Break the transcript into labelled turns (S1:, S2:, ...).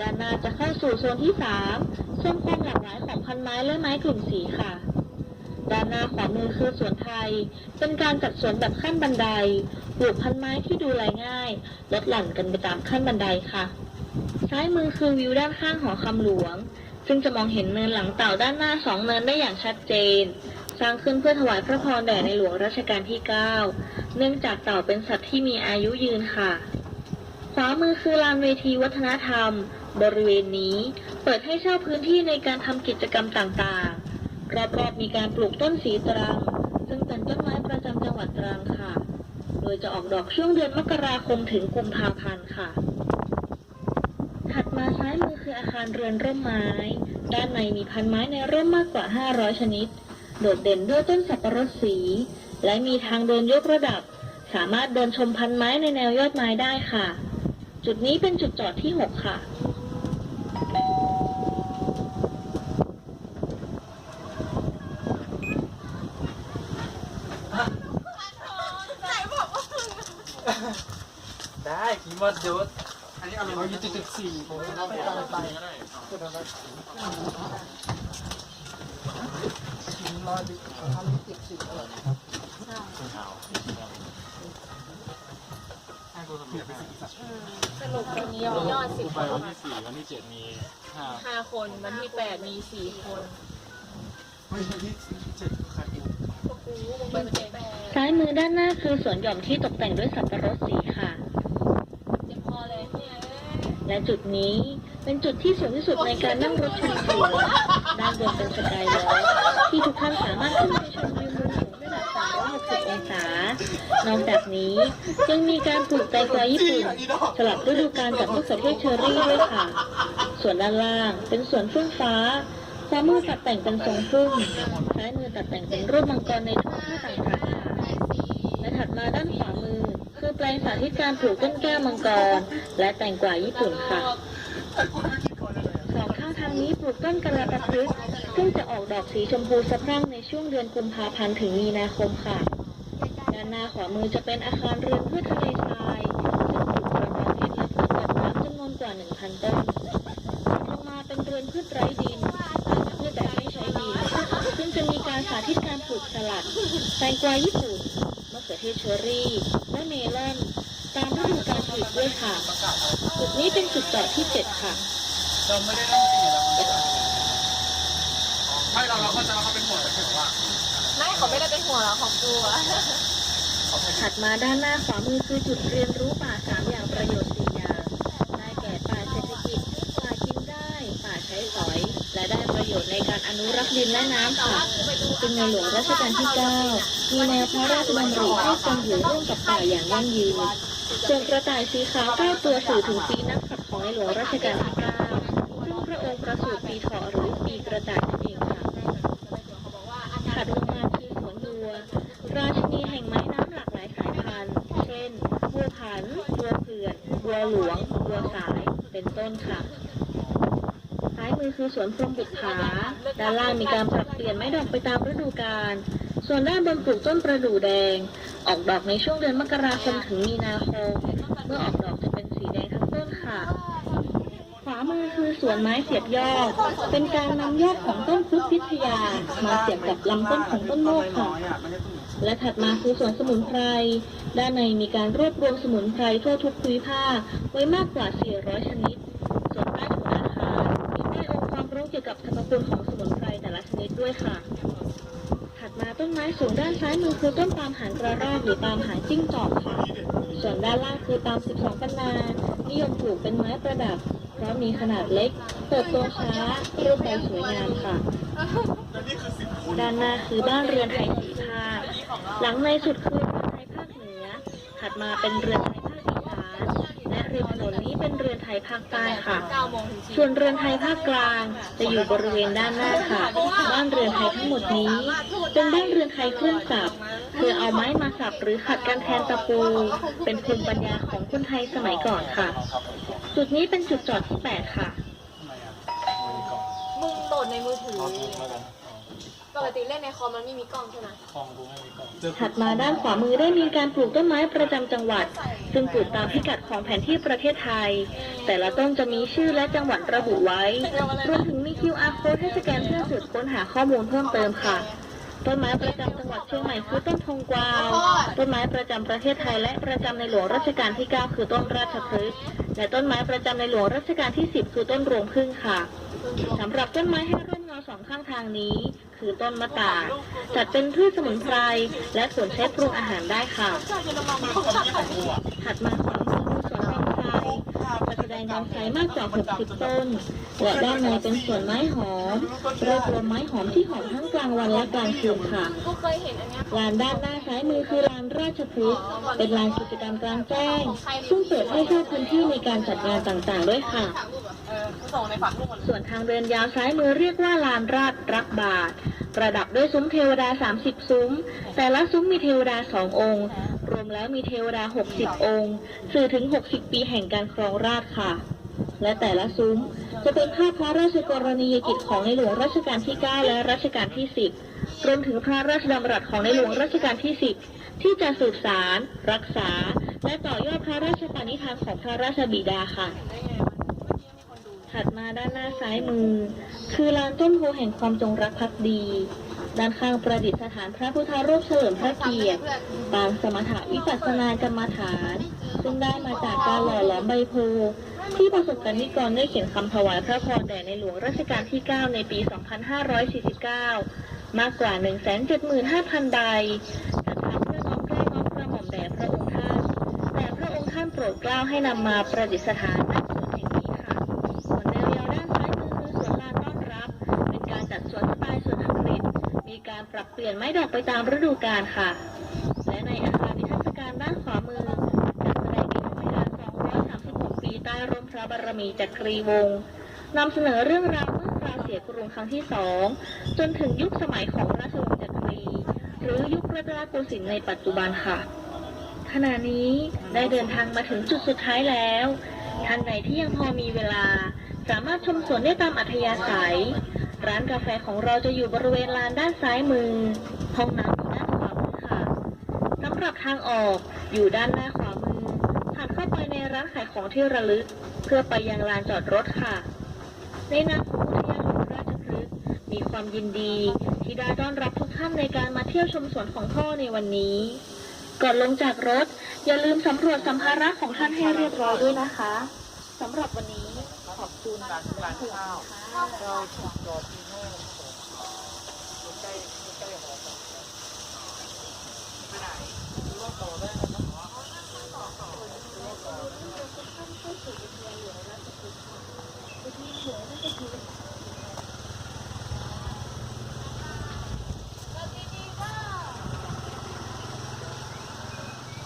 S1: ด้านหน้าจะเข้าสู่โซนที่สามชมความหลากหลายของพันไม้และไม้กลุ่มสีค่ะ ด้านหน้าขวามือคือสวนไทย เป็นการจัดสวนแบบขั้นบันไดปลูกพันไม้ที่ดูแลง่าย ลดหลั่นกันไปตามขั้นบันไดค่ะ ซ้ายมือคือวิวด้านข้างหอคำหลวง ซึ่งจะมองเห็นเนินหลังเต่าด้านหน้าสองเนินได้อย่างชัดเจน สร้างขึ้นเพื่อถวายพระพรแด่ในหลวงรัชกาลที่ 9 เนื่องจากเต่าเป็นสัตว์ที่มีอายุยืนค่ะขวามือคือลานเวทีวัฒนธรรม บริเวณนี้เปิดให้เช่าพื้นที่ในการทำกิจกรรมต่างๆ รอบๆมีการปลูกต้นสีตรัง ซึ่งเป็นต้นไม้ประจำจังหวัดตรังค่ะ โดยจะออกดอกช่วงเดือนมกราคมถึงกุมภาพันธ์ค่ะ ถัดมาซ้ายมือคืออาคารเรือนร่มไม้ ด้านในมีพันไม้ในร่มมากกว่า 500 ชนิด โดดเด่นด้วยต้นสับปะรดสี และมีทางเดินยกระดับ สามารถเดินชมพันไม้ในแนวยอดไม้ได้ค่ะจุดนี้เป็นจุดจอดที่ 6 ค่ะ
S2: ได้คิดว่าดูอันนี้เอาอยู่จุดจุดสี่ผมจะไปอะไรไปก็ได้
S3: สรุ ปวันนี้มียอดสิบ
S4: ไปวันที่สี่วันที่เจ็ดมีห้า
S3: ห้าคนวันที่แปดมีสี่คน
S2: ไม่ใช่ที่เจ็ดใคร
S3: โอ้โหมึงไปเป็นแปด
S1: ซ้ายมือด้านหน้าคือสวนหย่อมที่ตกแต่งด้วยสับปะรดสีค่ะ
S3: เจ็บพอเลยเนี่ย
S1: และจุดนี้เป็นจุดที่สูงที่สุดในการนั่งรถชมสวนด้านบนเป็นสกายวอล์คที่ทุกท่านสามารถขึ้นไปชมวิวมุมสูงได้แบบ360 องศา นอกจากนี้ยังมีการปลูกแตงกวาญี่ปุ่นสลับฤดูกาลกับมะเขือเทศเชอรี่ด้วยค่ะ ส่วนด้านล่างเป็นสวนพึ่งฟ้าขวามือตัดแต่งเป็นทรงพึ่งซ้ายมือตัดแต่งเป็นรูปมังกรในทุ่งท่าต่างๆค่ะและถัดมาด้านขวามือ คือแปลงสาธิตการปลูกต้นแก้วมังกร และแตงกวาญี่ปุ่นค่ะสองข้างทางนี้ปลูกต้นกระปะพฤกษ์ซึ่งจะออกดอกสีชมพูสะพรั่งในช่วงเดือนกุมภาพันธ์ถึงมีนาคมค่ะด้านหน้าขวามือจะเป็นอาคารเรือนพืชทะเลทรายซึ่งปลูกกระบองเพชรและพืชแบบน้ำจำนวนกว่า 1,000 ต้นลงมาเป็นเรือนพืชไร้ดินพืชแบบไม่ใช้ดิน ซึ่งจะมีการสาธิตการปลูกสลัดแตงกวาญี่ปุ่นมะเขือเทศเชอรี่และเมลอนตามฤดูกาลผลิตด้วยค่ะ จุดนี้เป็นจุดจอดที่ 7 ค่ะ
S2: เราไม่ได้นั่งสี่แล้วไม่เราเราเข้าใจว่าเขาเป็นห่วงแต่ถึงว่า
S3: ไม่เขาไม่ได้เป็นห่วงเราของกลัว
S1: ถัดมาด้านหน้าขวามือคือจุดเรียนรู้ป่าสามอย่างประโยชน์สี่อย่างได้แก่ป่าเศรษฐกิจ ป่ากินได้ ป่าใช้สอย และได้ประโยชน์ในการอนุรักษ์ดินและน้ำค่ะซึ่งในหลวงรัชกาลที่ 9 มีแนวพระราชดำริให้คนอยู่ร่วมกับป่าอย่างยั่งยืนส่วนกระต่ายสีขาวเก้าตัวสื่อถึงปีนักขัตของในหลวงรัชกาลที่ 9 ซึ่งพระองค์ประสูติปีเถาะหรือปีกระต่ายนั่นเองค่ะ ถัดลงมาคือสวนบัว ราชินีแห่งไม้น้ำหลากหลายสายพันธุ์ เช่น บัวผัน บัวเผือกบัวหลวง บัวสาย เป็นต้นค่ะ ซ้ายมือคือ สวนพรหมบุตรผาด้านล่างมีการปรับเปลี่ยนไม้ดอกไปตามฤดูกาล ส่วนด้านบนปลูกต้นประดู่แดง ออกดอกในช่วงเดือนมกราคมถึงมีนาคม เมื่อออกดอกจะเป็นสีแดงทั้งต้นค่ะ ขวามือคือสวนไม้เสียบยอด เป็นการนำยอดของต้นพุทธพิทยา มาเสียบกับลำต้นของต้นโมกค่ะ และถัดมาคือสวนสมุนไพร ด้านในมีการรวบรวมสมุนไพรทั่วทุกภูมิภาคไว้มากกว่า 400 ชนิด กับสรรพคุณของสมุนไพรแต่ละชนิดด้วยค่ะ ถัดมาต้นไม้สูงด้านซ้ายมือคือต้นปาล์มหางกระรอกหรือปาล์มหางจิ้งจอกค่ะ ส่วนด้านล่างคือปาล์ม12ปันนา นิยมปลูกเป็นไม้ประดับ เพราะมีขนาดเล็ก เติบโตช้า รูปใบสวยงามค่ะ ด้านหน้าคือบ้านเรือนไทยสีภาคหลังในสุดคือเรือนไทยภาคเหนือ ถัดมาเป็นเรือนไทยภาคอีสาน และ ริมถนนนี้เป็นเรือนไทยภาคใต้ค่ะ
S3: เก้าโมงถึงสี่
S1: ส่วนเรือนไทยภาคกลาง จะอยู่บริเวณด้านหน้าค่ะ บ้านเรือนไทยทั้งหมดนี้ เป็นบ้านเรือนไทยเครื่องสับคือเอาไม้มาสับหรือขัดกันแทนตะปู เป็นภูมิปัญญาของคนไทยสมัยก่อนค่ะ จุดนี้เป็นจุดจอดที่8ค่ะ
S3: มึงโหลดในมือถือ
S4: แล้วกัน
S3: เปกติเล่นในคอมมันไม่มีกล้องใช่ไหม
S4: คลองกูไม่มีกล้อง
S1: ถัดมาด้านขวามือได้มีการปลูกต้นไม้ประจำจังหวัด ซึ่งปลูกตามพิกัดของแผนที่ประเทศไทย แต่ละต้นจะมีชื่อและจังหวัดระบุไว้ รวมถึงมี QR code ให้สแกนเพื่อสืบค้นหาข้อมูลเพิ่มเติมค่ะ ต้นไม้ประจำจังหวัดเชียงใหม่คือต้นทงกวาว ต้นไม้ประจำประเทศไทยและประจำในหลวงรัชกาลที่ 9 คือต้นราชพฤกษ์ และต้นไม้ประจำในหลวงรัชกาลที่ 10 คือต้นรวงพึ่งค่ะ สำหรับต้นไม้ให้ร่มเงาสองข้างทางนี้ คือต้นมะตาดจัดเป็นพืชสมุนไพรและส่วนใช้ปรุงอาหารได้ค่ะ ถัดมาขวามือคือสวนบอนไซจัดแสดงบอนไซมากกว่า 60 ต้นและด้านในเป็นสวนไม้หอมรวบรวมไม้หอมที่หอมทั้งกลางวันและกลางคืนค่ะ
S3: กูเคยเห็นอันเนี้ย
S1: ลานด้านหน้าซ้ายมือคือลาน ราชพฤกษ์เป็นลานกิจกรรมกลางแจ้ง ซึ่งเปิดให้เช่าพื้นที่ในการจัดงานต่างๆ ด้วยค่ะ
S2: เออเขาส่งในฝักลูกมัน
S1: ส่วนทางเดินยาวซ้ายมือเรียกว่าลานราชรักบาท ประดับด้วยซุ้มเทวดา 30 ซุ้ม แต่ละซุ้มมีเทวดาสององค์ รวมแล้วมีเทวดา 60 องค์ สื่อถึง 60 ปีแห่งการครองราชย์ค่ะ และแต่ละซุ้มจะเป็นภาพพระราชกรณียกิจของในหลวงรัชกาลที่ 9 และรัชกาลที่ 10 รวมถึงพระราชดำรัสของในหลวงรัชกาลที่ 10 ที่จะสืบสาร รักษา และต่อยอดพระราชปณิธานของพระราชบิดาค่ะ ถัดมาด้านหน้าซ้ายมือ คือลานต้นโพแห่งความจงรักภักดี ด้านข้างประดิษฐานพระพุทธรูปเฉลิมพระเกียรติปางสมถะวิปัสสนากรรมฐาน ซึ่งได้มาจากการหล่อหลอมใบโพที่ประสบกนิกรได้เขียนคำถวายพระพรแด่ในหลวงรัชกาลที่ 9 ในปี 2549 มากกว่า 175,000 ใบจัดทำเพื่อน้อมเกล้าน้อมกระหม่อมแด่พระองค์ท่าน แต่พระองค์ท่านโปรดเกล้าให้นำมาประดิษฐานณสวนแห่งนี้ค่ะส่วนแนวยาวด้านซ้ายมือคือสวนลานต้อนรับ เป็นการจัดสวนสไตล์สวนอังกฤษ มีการปรับเปลี่ยนไม้ดอกไปตามฤดูกาลค่ะ และในอาคารนิทรรศการด้านขวามือจัดแสดงนิทรรศการ 236 ปีใต้ร่มพระบารมีจักรีวงศ์นำเสนอเรื่องราว ราเสียกรุงครั้งที่สองจนถึงยุคสมัยของราชวงศ์จักรี หรือยุครัตนโกสินทร์ในปัจจุบันค่ะ ขณะนี้ได้เดินทางมาถึงจุดสุดท้ายแล้ว ท่านใดที่ยังพอมีเวลา สามารถชมสวนได้ตามอัธยาศัย ร้านกาแฟของเราจะอยู่บริเวณลานด้านซ้ายมือ ห้องน้ำอยู่ด้านขวามือค่ะสำหรับทางออกอยู่ด้านหน้าขวามือผ่านเข้าไปในร้านขายของที่ระลึก เพื่อไปยังลานจอดรถค่ะในนามของอุทยาน มีความยินดีที่ได้ต้อนรับทุกท่านในการมาเที่ยวชมสวนของพ่อในวันนี้ ก่อนลงจากรถ อย่าลืมสำรวจสัมภาระของท่านให้เรียบร้อยด้วยนะคะสำหรับวันนี้ขอบคุณ
S2: ร้านร้านข้าวเราจอดที่โน่น